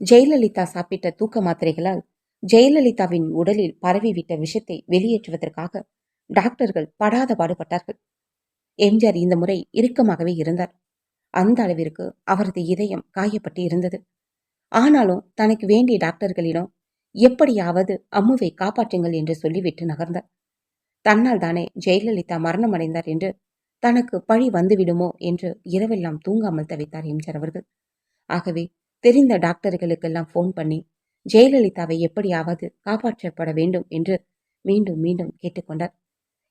ஜெயலலிதா சாப்பிட்ட தூக்க மாத்திரைகளால் ஜெயலலிதாவின் உடலில் பரவிவிட்ட விஷத்தை வெளியேற்றுவதற்காக டாக்டர்கள் படாத பாடுபட்டார்கள். எம்ஜிஆர் இந்த முறை இறுக்கமாகவே இருந்தார். அந்த அளவிற்கு அவரது இதயம் காயப்பட்டு இருந்தது. ஆனாலும் தனக்கு வேண்டிய டாக்டர்களிடம் எப்படியாவது அம்முவை காப்பாற்றுங்கள் என்று சொல்லிவிட்டு நகர்ந்தார். தன்னால் தானே ஜெயலலிதா மரணம் அடைந்தார் என்று தனக்கு பழி வந்துவிடுமோ என்று இரவெல்லாம் தூங்காமல் தவித்தார் எம்ஜிஆர் அவர்கள். ஆகவே தெரிந்த டாக்டர்களுக்கெல்லாம் ஃபோன் பண்ணி ஜெயலலிதாவை எப்படியாவது காப்பாற்றப்பட வேண்டும் என்று மீண்டும் மீண்டும் கேட்டுக்கொண்டார்.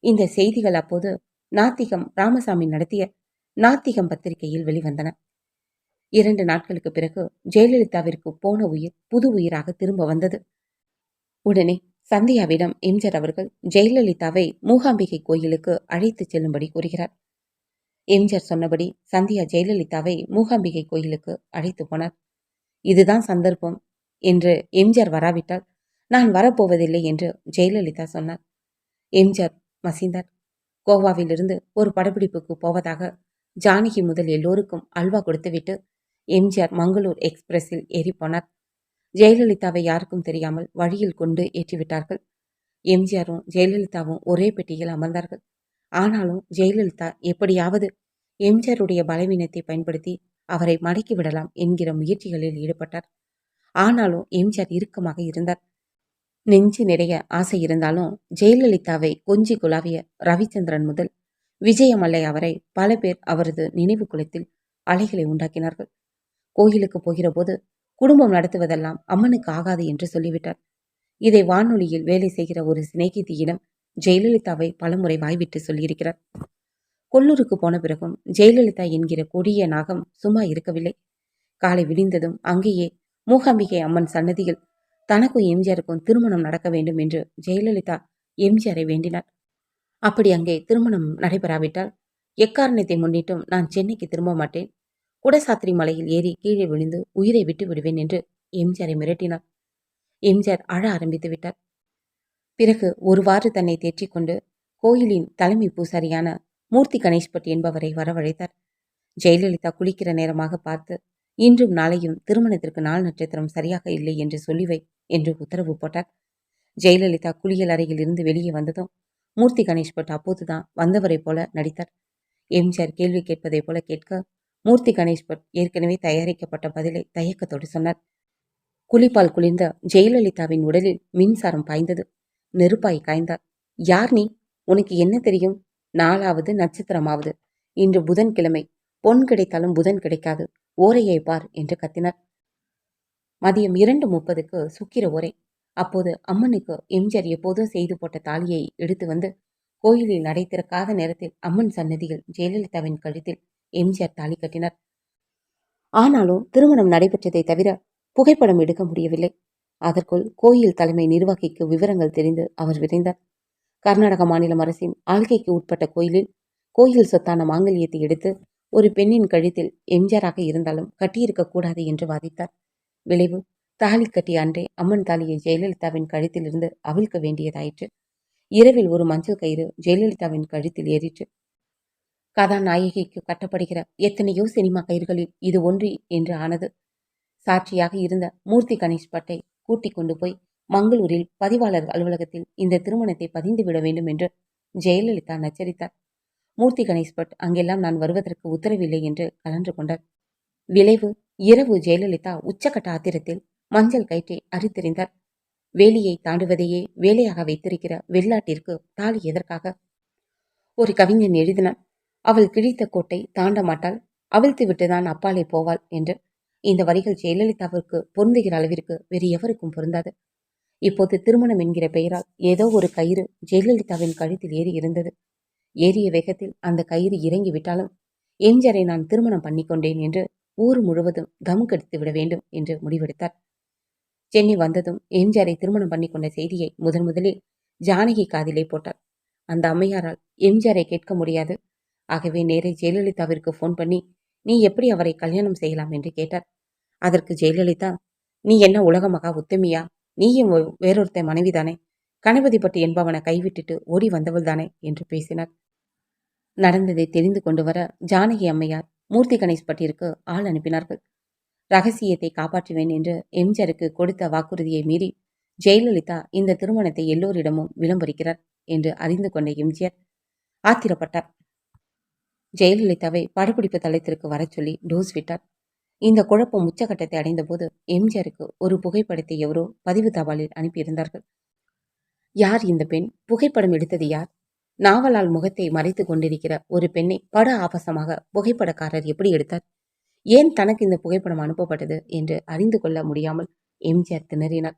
இந்த செய்திகள் அப்போது நாத்திகம் ராமசாமி நடத்திய நாத்திகம் பத்திரிகையில் வெளிவந்தன. இரண்டு நாட்களுக்கு பிறகு ஜெயலலிதாவிற்கு போன உயிர் புது உயிராக திரும்ப வந்தது. உடனே சந்தியாவிடம் எம்ஜிஆர் அவர்கள் ஜெயலலிதாவை மூகாம்பிகை கோயிலுக்கு அழைத்துச் செல்லும்படி கூறுகிறார். எம்ஜிஆர் சொன்னபடி சந்தியா ஜெயலலிதாவை மூகாம்பிகை கோயிலுக்கு அழைத்து போனார். இதுதான் சந்தர்ப்பம் என்று எம்ஜிஆர் வராவிட்டால் நான் வரப்போவதில்லை என்று ஜெயலலிதா சொன்னார். எம்ஜிஆர் மசிந்தார். கோவாவிலிருந்து ஒரு படப்பிடிப்புக்கு போவதாக ஜானகி முதல் எல்லோருக்கும் அல்வா கொடுத்துவிட்டு எம்ஜிஆர் மங்களூர் எக்ஸ்பிரஸில் ஏறிப்போனார். ஜெயலலிதாவை யாருக்கும் தெரியாமல் வழியில் கொண்டு ஏற்றிவிட்டார்கள். எம்ஜிஆரும் ஜெயலலிதாவும் ஒரே பெட்டியில் அமர்ந்தார்கள். ஆனாலும் ஜெயலலிதா எப்படியாவது எம்ஜிஆருடைய பலவீனத்தை பயன்படுத்தி அவரை மடக்கி விடலாம் என்கிற முயற்சிகளில் ஈடுபட்டார். ஆனாலும் எம்ஜிஆர் இறுக்கமாக இருந்தார். நெஞ்சு நிறைய ஆசை இருந்தாலும் ஜெயலலிதாவை கொஞ்சி குலாவிய ரவிச்சந்திரன் முதல் விஜயமல்லை அவரை பல பேர் அவரது நினைவு குலத்தில் அலைகளை உண்டாக்கினார்கள். கோயிலுக்கு போகிற போது குடும்பம் நடத்துவதெல்லாம் அம்மனுக்கு ஆகாது என்று சொல்லிவிட்டார். இதை வானொலியில் வேலை செய்கிற ஒரு சிநேகிதியிடம் ஜெயலலிதாவை பலமுறை வாய்விட்டு சொல்லியிருக்கிறார். கொல்லூருக்கு போன பிறகும் ஜெயலலிதா என்கிற கொடிய நாகம் சும்மா இருக்கவில்லை. காலை விடிந்ததும் அங்கேயே மூகாம்பிகை அம்மன் சன்னதியில் தனக்கும் எம்ஜிஆருக்கும் திருமணம் நடக்க வேண்டும் என்று ஜெயலலிதா எம்ஜிஆரை வேண்டினார் அப்படி அங்கே திருமணம் நடைபெறாவிட்டால் எக்காரணத்தை முன்னிட்டும் நான் சென்னைக்கு திரும்ப மாட்டேன். குடசாத்திரி மலையில் ஏறி கீழே விழுந்து உயிரை விட்டு விடுவேன் என்று எம்ஜிஆரை மிரட்டினார் எம்ஜிஆர் அழ ஆரம்பித்து விட்டார். பிறகு ஒருவாறு தன்னை தேற்றிக்கொண்டு கோயிலின் தலைமை பூசாரியான மூர்த்தி கணேஷ்பட் என்பவரை வரவழைத்தார். ஜெயலலிதா குளிக்கிற நேரமாக பார்த்து இன்றும் நாளையும் திருமணத்திற்கு நாள் நட்சத்திரம் சரியாக இல்லை என்று சொல்லிவை என்று உத்தரவு போட்டார் ஜெயலலிதா குளியல் அறையில் இருந்து வெளியே வந்ததும் மூர்த்தி கணேஷ் பட் அப்போதுதான் வந்தவரை போல நடித்தார். எம்ஜிஆர் கேள்வி கேட்பதைப் போல கேட்க மூர்த்தி கணேஷ் பட் ஏற்கனவே தயாரிக்கப்பட்ட பதிலை தயக்கத்தோடு சொன்னார். குளிப்பால் குளிர்ந்த ஜெயலலிதாவின் உடலில் மின்சாரம் பாய்ந்தது. நெருப்பாய் காய்ந்தார் யார் நீ? உனக்கு என்ன தெரியும்? நாலாவது நட்சத்திரமாவது. இன்று புதன்கிழமை. பொன் கிடைத்தாலும் புதன் கிடைக்காது. ஓரையை பார் என்று கத்தினார். மதியம் இரண்டு முப்பதுக்கு சுக்கிர ஓரை. அப்போது அம்மனுக்கு எம்ஜிஆர் எப்போதும் செய்து போட்ட தாலியை எடுத்து வந்து கோயிலில் நடை திறக்காத நேரத்தில் அம்மன் சன்னதியில் ஜெயலலிதாவின் கழுத்தில் எம்ஜிஆர் தாலி கட்டினார். ஆனாலும் திருமணம் நடைபெற்றதை தவிர புகைப்படம் எடுக்க முடியவில்லை. அதற்குள் கோயில் தலைமை நிர்வாகிக்கு விவரங்கள் தெரிந்து அவர் விரைந்தார். கர்நாடக மாநிலம் அரசின் ஆள்கைக்கு உட்பட்ட கோயிலில் கோயில் சொத்தான மாங்கல்யத்தை எடுத்து ஒரு பெண்ணின் கழுத்தில் எம்ஜிஆராக இருந்தாலும் கட்டியிருக்கக்கூடாது என்று வாதித்தார் விளைவு தாலி கட்டிய அன்றே அம்மன் தாலியை ஜெயலலிதாவின் கழுத்திலிருந்து அவிழ்க்க வேண்டியதாயிற்று. இரவில் ஒரு மஞ்சள் கயிறு ஜெயலலிதாவின் கழுத்தில் ஏறிற்று. கதாநாயகிக்கு கட்டப்படுகிற எத்தனையோ சினிமா கயிறுகளில் இது ஒன்று என்று ஆனது. சாட்சியாக இருந்த மூர்த்தி கணேஷ் பட்டை கூட்டிக் கொண்டு போய் மங்களூரில் பதிவாளர் அலுவலகத்தில் இந்த திருமணத்தை பதிந்துவிட வேண்டும் என்று ஜெயலலிதா நச்சரித்தார். மூர்த்தி கணேஷ் பட் அங்கெல்லாம் நான் வருவதற்கு உத்தரவில்லை என்று கலன்று கொண்டார். விளைவு இரவு ஜெயலலிதா உச்சக்கட்ட ஆத்திரத்தில் மஞ்சள் கயிற்றை அரித்தெறிந்தார். வேலியை தாண்டுவதையே வேலையாக வைத்திருக்கிற வெள்ளாட்டிற்கு தாலி எதற்காக? ஒரு கவிஞன் எழுதினான் அவள் கிழித்த கோட்டை தாண்ட மாட்டாள் அவிழ்த்து விட்டுதான் அப்பாலே போவாள் என்று. இந்த வரிகள் ஜெயலலிதாவிற்கு பொருந்துகிற அளவிற்கு வேறு எவருக்கும் பொருந்தாது. இப்போது திருமணம் என்கிற பெயரால் ஏதோ ஒரு கயிறு ஜெயலலிதாவின் கழுத்தில் ஏறி இருந்தது. ஏறிய வேகத்தில் அந்த கயிறு இறங்கி விட்டாலும் எம்ஜிஆரை நான் திருமணம் பண்ணிக்கொண்டேன் என்று ஊர் முழுவதும் தம் கடித்து விட வேண்டும் என்று முடிவெடுத்தார். சென்னை வந்ததும் எம்ஜிஆரை திருமணம் பண்ணி கொண்ட செய்தியை முதன் முதலில் ஜானகி காதிலே போட்டார் அந்த அம்மையாரால் எம்ஜிஆரை கேட்க முடியாது. ஆகவே நேரே ஜெயலலிதாவிற்கு ஃபோன் பண்ணி நீ எப்படி அவரை கல்யாணம் செய்யலாம்? என்று கேட்டார். அதற்கு ஜெயலலிதா நீ என்ன உலக மகா உத்தமியா? நீயும் வேறொருத்த மனைவிதானே? கணபதிப்பட்டு என்பவனை கைவிட்டுட்டு ஓடி வந்தவள் தானே என்று பேசினார் நடந்ததை தெரிந்து கொண்டு வர ஜானகி அம்மையார் மூர்த்தி கணேஷ் பட்டிற்கு ஆள் அனுப்பினார்கள். ரகசியத்தை காப்பாற்றுவேன் என்று எம்ஜிஆருக்கு கொடுத்த வாக்குறுதியை மீறி ஜெயலலிதா இந்த திருமணத்தை எல்லோரிடமும் விளம்பரிக்கிறார் என்று அறிந்து கொண்ட எம்ஜிஆர் ஆத்திரப்பட்டார். ஜெயலலிதாவை படப்பிடிப்பு தளத்திற்கு வரச் சொல்லி டோஸ் விட்டார். இந்த குழப்பம் உச்சகட்டத்தை அடைந்தபோது எம்ஜிஆருக்கு ஒரு புகைப்படத்தை எவரோ பதிவு தபாலில் அனுப்பியிருந்தார்கள். யார் இந்த பெண்? புகைப்படம் எடுத்தது யார்? நாவலால் முகத்தை மறைத்துக் கொண்டிருக்கிற ஒரு பெண்ணை பட ஆபாசமாக புகைப்படக்காரர் எப்படி எடுத்தார்? ஏன் தனக்கு இந்த புகைப்படம் அனுப்பப்பட்டது என்று அறிந்து கொள்ள முடியாமல் எம்ஜிஆர் திணறினார்.